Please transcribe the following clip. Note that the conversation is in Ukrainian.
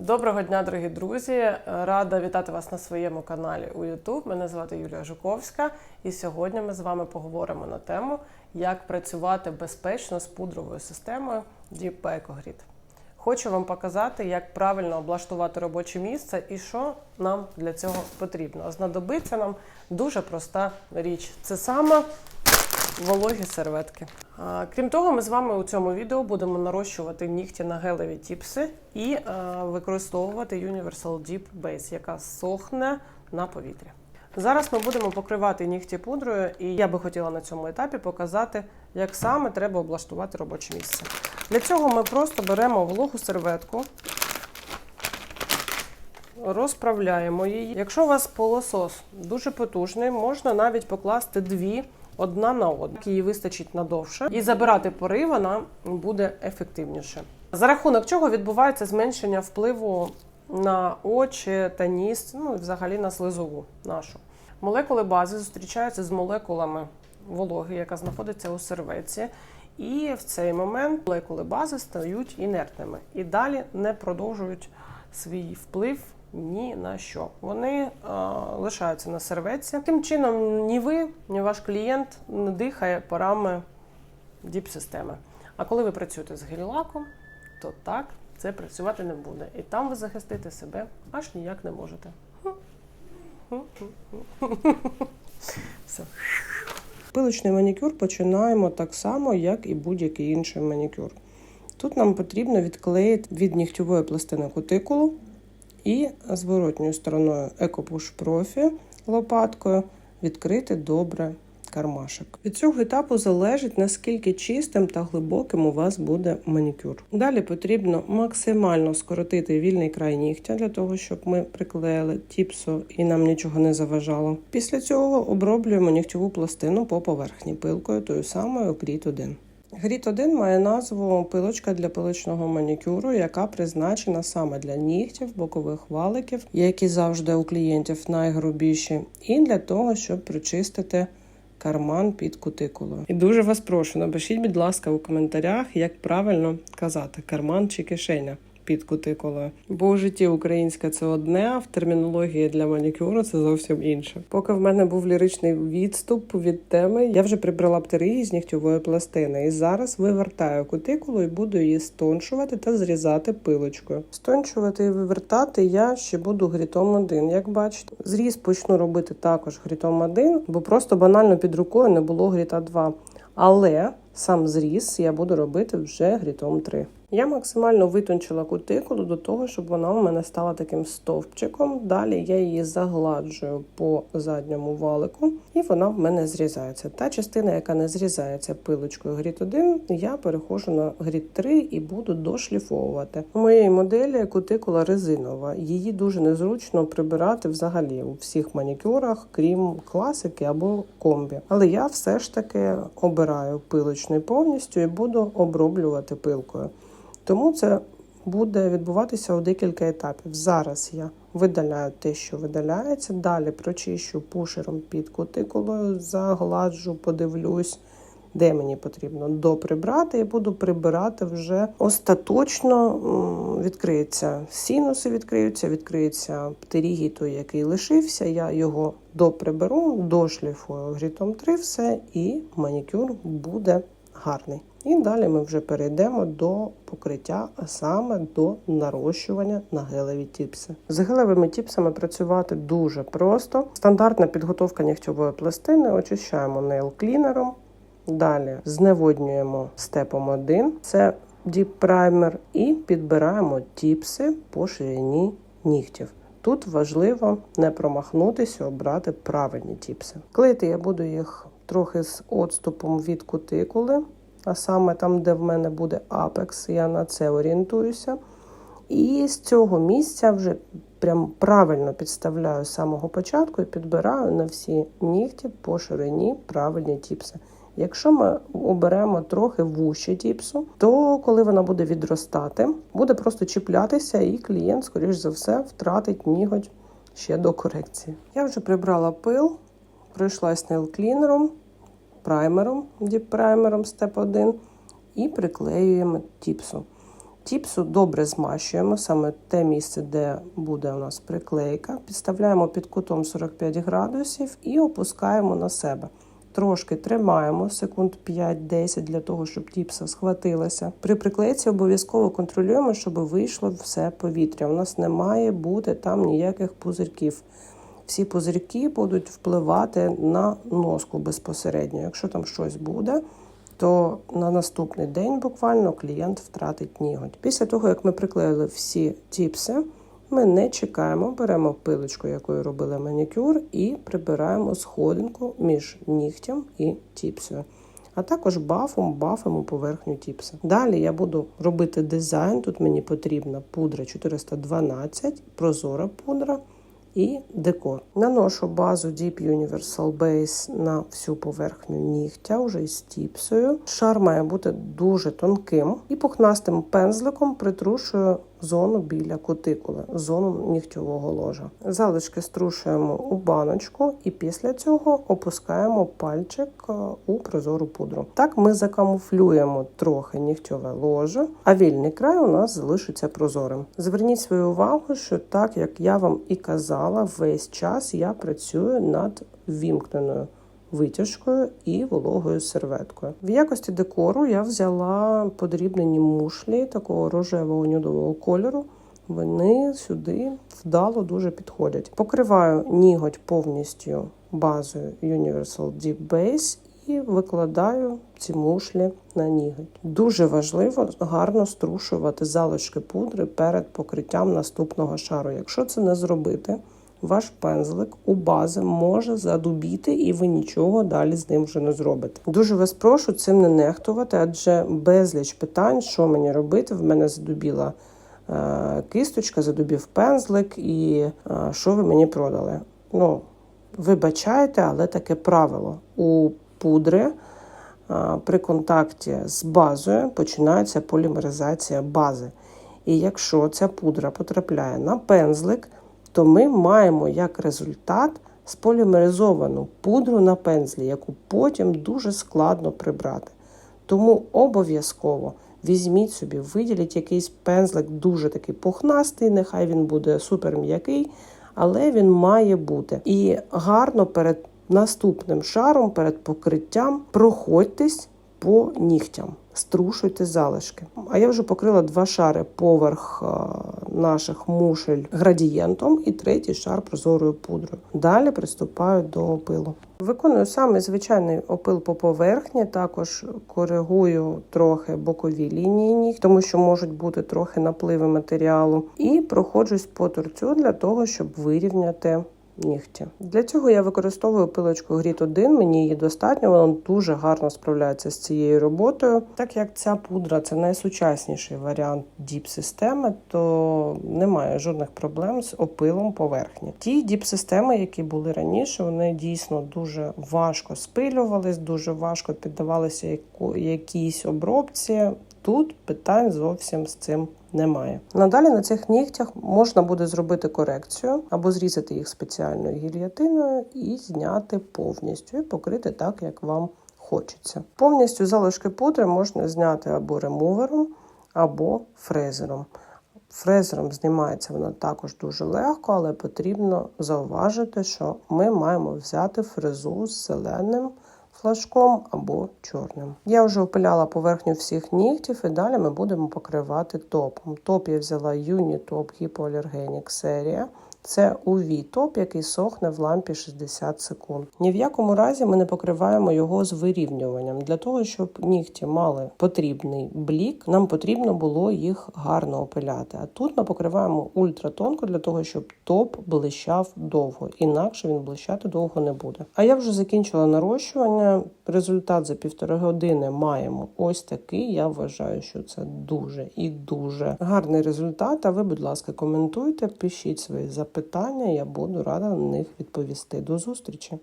Доброго дня, дорогі друзі! Рада вітати вас на своєму каналі у YouTube. Мене звати Юлія Жуковська, і сьогодні ми з вами поговоримо на тему, як працювати безпечно з пудровою системою Deep EcoGrid. Хочу вам показати, як правильно облаштувати робоче місце і що нам для цього потрібно. Знадобиться нам дуже проста річ. Це саме вологі серветки. Крім того, ми з вами у цьому відео будемо нарощувати нігті на гелеві тіпси і е, використовувати Universal Deep Base, яка сохне на повітрі. Зараз ми будемо покривати нігті пудрою, і я би хотіла на цьому етапі показати, як саме треба облаштувати робоче місце. Для цього ми просто беремо вологу серветку, розправляємо її. Якщо у вас полосос дуже потужний, можна навіть покласти дві одна на одну. Її вистачить надовше. І забирати пори вона буде ефективніше. За рахунок чого відбувається зменшення впливу на очі та ніс, ну і взагалі на слизову нашу. Молекули бази зустрічаються з молекулами вологи, яка знаходиться у серветці. І в цей момент молекули бази стають інертними і далі не продовжують свій вплив ні на що. Вони е, лишаються на серветці. Тим чином, ні ви, ні ваш клієнт не дихає парами діп-системи. А коли ви працюєте з гель-лаком, то так це працювати не буде. І там ви захистити себе аж ніяк не можете. Все. Пилочний манікюр починаємо так само, як і будь-який інший манікюр. Тут нам потрібно відклеїти від нігтєвої пластини кутикулу і зворотньою стороною EcoPush Profi лопаткою відкрити добре кармашик. Від цього етапу залежить наскільки чистим та глибоким у вас буде манікюр. Далі потрібно максимально скоротити вільний край нігтя для того, щоб ми приклеїли тіпсу і нам нічого не заважало. Pісля цього оброблюємо нігтєву пластину по поверхні пилкою, тою самою Гріт 1. Гріт 1 має назву пилочка для пилочного манікюру, яка призначена саме для нігтів, бокових валиків, які завжди у клієнтів найгрубіші, і для того, щоб прочистити карман під кутикулою. І дуже вас прошу, напишіть, будь ласка, у коментарях, як правильно казати карман чи кишеня. Під кутикулою. Бо у житті українська це одне, а в термінології для манікюру це зовсім інше. Поки в мене був ліричний відступ від теми, я вже прибрала птерії з нігтєвої пластини. І зараз вивертаю кутикулу і буду її стончувати та зрізати пилочкою. Стончувати і вивертати я ще буду грітом 1, як бачите. Зріз почну робити також грітом 1, бо просто банально під рукою не було гріта 2. Але сам зріз я буду робити вже грітом 3. Я максимально витончила кутикулу до того, щоб вона у мене стала таким стовпчиком. Далі я її загладжую по задньому валику, і вона в мене зрізається. Та частина, яка не зрізається пилочкою гріт 1, я перехожу на гріт 3 і буду дошліфовувати. У моєї моделі кутикула резинова. Її дуже незручно прибирати взагалі у всіх манікюрах, крім класики або комбі. Але я все ж таки обираю пилочний повністю і буду оброблювати пилкою. Тому це буде відбуватися у декілька етапів. Зараз я видаляю те, що видаляється, далі прочищу пушером під кутикулою, загладжу, подивлюсь, де мені потрібно доприбрати, і буду прибирати вже остаточно відкриється синуси, відкриються, відкриється птерігій той, який лишився. Я його доприберу, дошліфую грітом 3, все, і манікюр буде гарний. І далі ми вже перейдемо до покриття, а саме до нарощування на гелеві тіпси. З гелевими тіпсами працювати дуже просто. Стандартна підготовка нігтьової пластини, очищаємо нейл клінером. Далі зневоднюємо степом 1, це Primer, і підбираємо тіпси по ширині нігтів. Тут важливо не промахнутися, обрати правильні тіпси. Клеїти я буду їх трохи з відступом від кутикули, а саме там, де в мене буде апекс, я на це орієнтуюся. І з цього місця вже прям правильно підставляю з самого початку і підбираю на всі нігті по ширині правильні тіпси. Якщо ми оберемо трохи вужче тіпсу, то коли вона буде відростати, буде просто чіплятися, і клієнт, скоріш за все, втратить ніготь ще до корекції. Я вже прибрала пил, пройшлась нейл-клінером, праймером, діп-праймером степ 1 і приклеюємо тіпсу. Тіпсу добре змащуємо, саме те місце, де буде у нас приклейка. Підставляємо під кутом 45 градусів і опускаємо на себе. Трошки тримаємо секунд 5-10 для того, щоб тіпса схватилася. При приклейці обов'язково контролюємо, щоб вийшло все повітря. У нас не має бути там ніяких пузирків. Всі пузирки будуть впливати на носку безпосередньо. Якщо там щось буде, то на наступний день буквально клієнт втратить ніготь. Після того, як ми приклеїли всі тіпси, ми не чекаємо, беремо пилочку, якою робили манікюр, і прибираємо сходинку між нігтям і тіпсою. А також бафом бафимо поверхню тіпса. Далі я буду робити дизайн. Тут мені потрібна пудра 412, прозора пудра і декор. Наношу базу Deep Universal Base на всю поверхню нігтя, вже із тіпсою. Шар має бути дуже тонким і пухнастим пензликом притрушую зону біля кутикули, зону нігтьового ложа. Залишки струшуємо у баночку і після цього опускаємо пальчик е, у прозору пудру. Так ми закамуфлюємо трохи нігтьове ложе, а вільний край у нас залишиться прозорим. Зверніть свою увагу, що так як я вам і казала, весь час я працюю над вімкненою витяжкою і вологою серветкою. В якості декору я взяла подрібнені мушлі такого рожевого нюдового кольору. Вони сюди вдало дуже підходять. Покриваю ніготь повністю базою Universal Deep Base і викладаю ці мушлі на ніготь. Дуже важливо гарно струшувати залишки пудри перед покриттям наступного шару. Якщо це не зробити, ваш пензлик у бази може задубіти, і ви нічого далі з ним вже не зробите. Дуже вас прошу цим не нехтувати, адже безліч питань, що мені робити, в мене задубіла е, кисточка, задубів пензлик, і е, що ви мені продали. Ну, вибачайте, але таке правило. У пудри е, при контакті з базою починається полімеризація бази. І якщо ця пудра потрапляє на пензлик, то ми маємо як результат сполімеризовану пудру на пензлі, яку потім дуже складно прибрати. Тому обов'язково візьміть собі, виділіть якийсь пензлик дуже такий пухнастий, нехай він буде супер м'який, але він має бути. І гарно перед наступним шаром, перед покриттям проходьтесь по нігтям, струшуйте залишки. А я вже покрила два шари поверх е, наших мушель градієнтом і третій шар прозорою пудрою. Далі приступаю до опилу. Виконую саме звичайний опил по поверхні, також коригую трохи бокові лінії ніг, тому що можуть бути трохи напливи матеріалу, і проходжусь по торцю для того, щоб вирівняти нігті. Для цього я використовую пилочку Grit 1, мені її достатньо, вона дуже гарно справляється з цією роботою. Так як ця пудра це найсучасніший варіант діп-системи, то немає жодних проблем з опилом поверхні. Ті діп-системи, які були раніше, вони дійсно дуже важко спилювались, дуже важко піддавалися якійсь обробці. Тут питань зовсім з цим немає. Надалі на цих нігтях можна буде зробити корекцію або зрізати їх спеціальною гільйотиною і зняти повністю і покрити так, як вам хочеться. Повністю залишки пудри можна зняти або ремувером, або фрезером. Фрезером знімається вона також дуже легко, але потрібно зауважити, що ми маємо взяти фрезу з зеленим флажком або чорним. Я вже опиляла поверхню всіх нігтів і далі ми будемо покривати топом. Топ я взяла Unitop Hypoallergenic серія. Це UV топ, який сохне в лампі 60 секунд. Ні в якому разі ми не покриваємо його з вирівнюванням. Для того, щоб нігті мали потрібний блік, нам потрібно було їх гарно опиляти. А тут ми покриваємо ультратонко для того, щоб топ блищав довго, інакше він блищати довго не буде. А я вже закінчила нарощування. Результат за півтори години маємо ось такий. Я вважаю, що це дуже і дуже гарний результат. А ви, будь ласка, коментуйте, пишіть свої запитання. Я буду рада на них відповісти. До зустрічі!